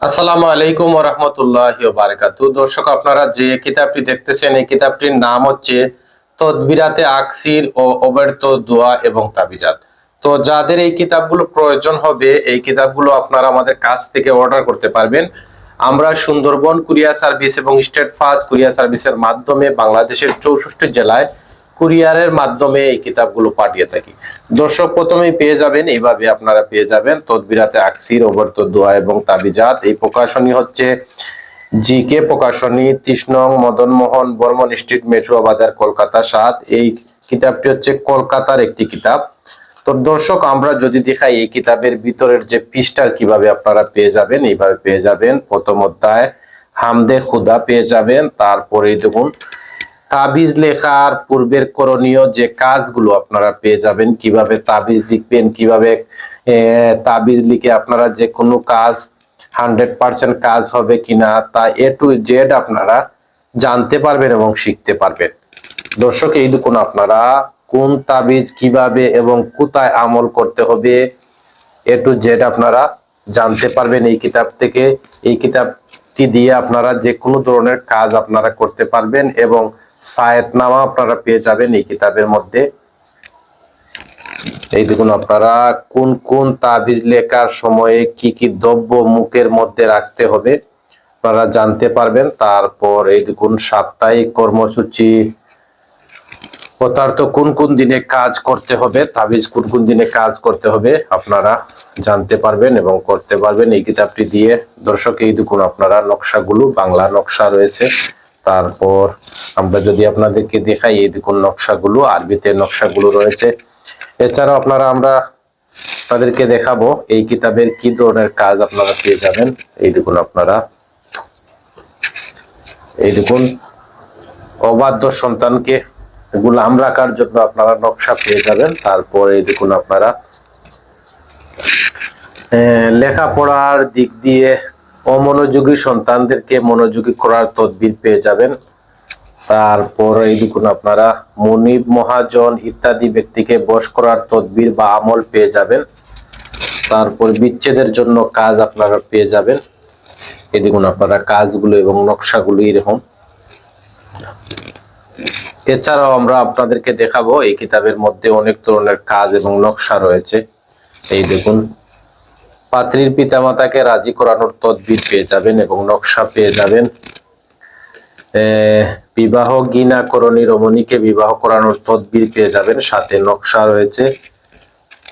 আসসালামু আলাইকুম রহমতুল্লাহ বারাকাতু দর্শক, আপনারা যে কিতাবটি দেখতেছেন, এই কিতাবটির নাম হচ্ছে তদবিরাতে আকসির ও অবর্ত দোয়া এবং তাবিজাত। তো যাদের এই কিতাবগুলো প্রয়োজন হবে, এই কিতাবগুলো আপনারা আমাদের কাছ থেকে অর্ডার করতে পারবেন। আমরা সুন্দরবন কুরিয়ার সার্ভিস এবং স্টেট ফাস্ট কুরিয়ার সার্ভিসের মাধ্যমে বাংলাদেশের চৌষট্টি জেলায় কুরিয়ারের মাধ্যমে এই কিতাবগুলো পাঠিয়ে থাকি। দর্শক, প্রথমেই পেয়ে যাবেন, এইভাবে আপনারা পেয়ে যাবেন তদবিরাতে আকসির অবর্ত দোয়া এবং তাবিজাত। এই প্রকাশনী হচ্ছে জি কে প্রকাশনী তৃষ্ণং মদন মোহন, বর্মন স্ট্রিট মেট্রো বাজার, কলকাতা সাত। এই কিতাবটি হচ্ছে কলকাতার একটি কিতাব। তো দর্শক, আমরা যদি দেখাই এই কিতাবের ভিতরের যে পৃষ্ঠা কীভাবে আপনারা পেয়ে যাবেন, এইভাবে পেয়ে যাবেন। প্রথম অধ্যায়, হামদে খুদা পেয়ে যাবেন। তারপরে দেখুন তাবিজ লেখার পূর্বের করণীয় যে কাজগুলো আপনারা পেয়ে যাবেন, কীভাবে তাবিজ লিখবেন, কীভাবে তাবিজ লিখে আপনারা যে কোনো কাজ হান্ড্রেড পার্সেন্ট কাজ হবে কিনা তা এ টু জেড আপনারা জানতে পারবেন এবং শিখতে পারবেন। দর্শক, এই দেখুন আপনারা কোন তাবিজ কীভাবে এবং কোথায় আমল করতে হবে, এ টু জেড আপনারা জানতে পারবেন এই কিতাব থেকে। এই কিতাবটি দিয়ে আপনারা যে কোনো ধরনের কাজ আপনারা করতে পারবেন এবং সায়েতনামা আপনারা পেয়ে যাবেন এই কিতাবের মধ্যে। এই দেখুন আপনারা, কোন কোন তাবিজ লেখার সময়ে কি কি দ্রব্য মুখের মধ্যে রাখতে হবে আপনারা জানতে পারবেন। তারপর এই দেখুন, সাপ্তাহিক কর্মসূচি। পদার্থ কোন কোন দিনে কাজ করতে হবে, তাবিজ কোন কোন দিনে কাজ করতে হবে আপনারা জানতে পারবেন এবং করতে পারবেন। এই কিতাবটি দিয়ে দর্শক, এই দেখুন আপনারা, নকশাগুলো, বাংলা নকশা রয়েছে। তারপর আমরা যদি আপনাদেরকে দেখাই এই দেখুন নকশাগুলো, আরবিতে নকশাগুলো রয়েছে। এছাড়াও আপনারা আমরা আপনাদেরকে দেখাবো এই কিতাবের কি ধরনের কাজ আপনারা পেয়ে যাবেন। এই দেখুন আপনারা। এই দেখুন, অবাধ্য সন্তানকে গুলাম রাখার জন্য আপনারা নকশা পেয়ে যাবেন। তারপর এই দেখুন আপনারা লেখাপড়ার দিক দিয়ে অমনোযোগী সন্তানদেরকে মনোযোগী করার তদবির পেয়ে যাবেন। তারপর এই দেখুন আপনারা, মনিব, মহাজন ইত্যাদি ব্যক্তিকে বশ করার তদবির বা আমল পেয়ে যাবেন। তারপর বিচ্ছেদের জন্য কাজ আপনারা পেয়ে যাবেন। এই দেখুন আপনারা কাজগুলো এবং নকশাগুলো এরকম। এছাড়াও আমরা আপনাদেরকে দেখাবো, এই কিতাবের মধ্যে অনেক ধরনের কাজ এবং নকশা রয়েছে। এই দেখুন, পাত্রীর পিতামাতাকে রাজি করানোর তদবির পেয়ে যাবেন এবং নকশা পেয়ে যাবেন। বিবাহ গিনা করণী রমণীকে বিবাহ করানোর তদবির পেয়ে যাবেন। সাথে নকশা রয়েছে।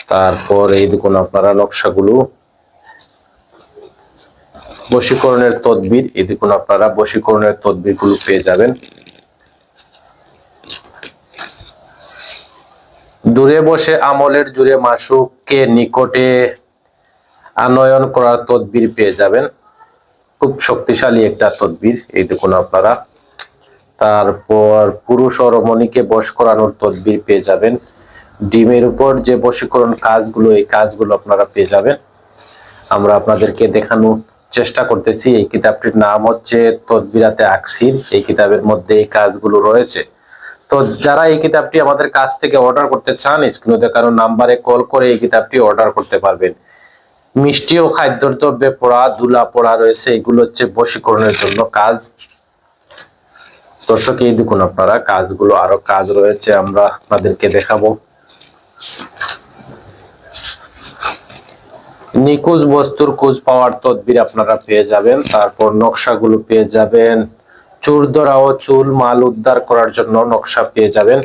তারপর এই দেখুন আপনারা নকশাগুলো। বশীকরণের তদবির, এই দেখুন আপনারা বশীকরণের তদবিরগুলো পেয়ে যাবেন। দূরে বসে আমলের জুড়ে মাসুককে নিকটে আনয়ন করার তদবির পেয়ে যাবেন। খুব শক্তিশালী একটা তদবির, এই দেখুন আপনারা। তারপর পুরুষ ও রমণীকে বশ করানোর তদবির পেয়ে যাবেন। ডিমের উপর যে বশীকরণ কাজগুলো, এই কাজগুলো আপনারা পেয়ে যাবেন। আমরা আপনাদেরকে দেখানোর চেষ্টা করতেছি। এই কিতাবটির নাম হচ্ছে তদবিরাতে আকসির। এই কিতাবের মধ্যে এই কাজগুলো রয়েছে। তো যারা এই কিতাবটি আমাদের কাছ থেকে অর্ডার করতে চান, স্ক্রিনে দেখানো নাম্বারে কল করে এই কিতাবটি অর্ডার করতে পারবেন। মিষ্টি ও খাদ্য দ্রব্যে পড়া ধুলা পড়া রয়েছে। এগুলো হচ্ছে বশীকরণের জন্য কাজ। দর্শক, এই দেখুন আপনারা, কাজগুলো, আরও কাজ রয়েছে, আমরা আপনাদেরকে দেখাবো। নিখোঁজ বস্তুর খোঁজ পাওয়ার তদবির আপনারা পেয়ে যাবেন, তারপর নকশাগুলো পেয়ে যাবেন, চুর ধরা ও চুল মাল উদ্ধার করার জন্য নকশা পেয়ে যাবেন।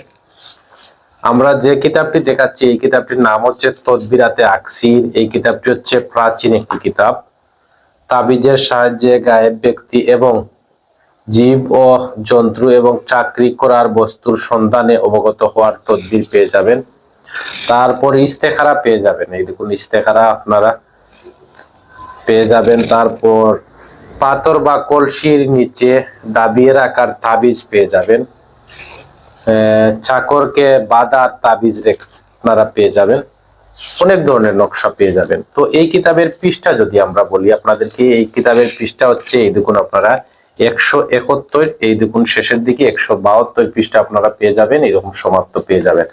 আমরা যে কিতাবটি দেখাচ্ছি, এই কিতাবটির নাম হচ্ছে তদবিরাতে আকসির, এই কিতাবটি হচ্ছে প্রাচীন একটি কিতাব। তাবিজের সাহায্যে গায়েব ব্যক্তি এবং জীব ও জন্তু এবং চাকরি করার বস্তুর সন্ধানে অবগত হওয়ার তদবির পেয়ে যাবেন। তারপর ইস্তেখারা পেয়ে যাবেন। এই দেখুন, ইস্তেখারা আপনারা পেয়ে যাবেন। তারপর পাথর বা কলসির নিচে দাবিয়ে রাখার তাবিজ পেয়ে যাবেন। চাকরকে বাদার তাবিজ আপনারা পেয়ে যাবেন। অনেক ধরনের নকশা পেয়ে যাবেন। তো এই কিতাবের পৃষ্ঠা যদি আমরা বলি, আপনাদেরকে এই কিতাবের পৃষ্ঠা হচ্ছে, এই দেখুন আপনারা একশো একাত্তর, এই দেখুন শেষের দিকে, একশো বাহাত্তর পৃষ্ঠা আপনারা পেয়ে যাবেন, এরকম সমাপ্ত পেয়ে যাবেন।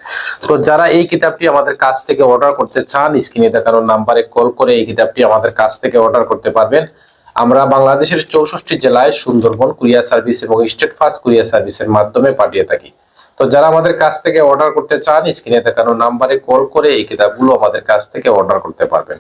তো যারা এই কিতাবটি আমাদের কাছ থেকে অর্ডার করতে চান স্ক্রিনে দেখানোর নাম্বারে কল করে এই কিতাবটি আমাদের কাছ থেকে অর্ডার করতে পারবেন। আমরা বাংলাদেশের চৌষট্টি জেলায় সুন্দরবন কুরিয়ার সার্ভিস এবং স্টেট ফাস্ট কুরিয়ার সার্ভিসের মাধ্যমে পাঠিয়ে থাকি। তো যারা আমাদের কাছ থেকে অর্ডার করতে চান স্ক্রিনে দেখানো নাম্বারে কল করে এই কিতাবগুলো আমাদের কাছ থেকে অর্ডার করতে পারবেন।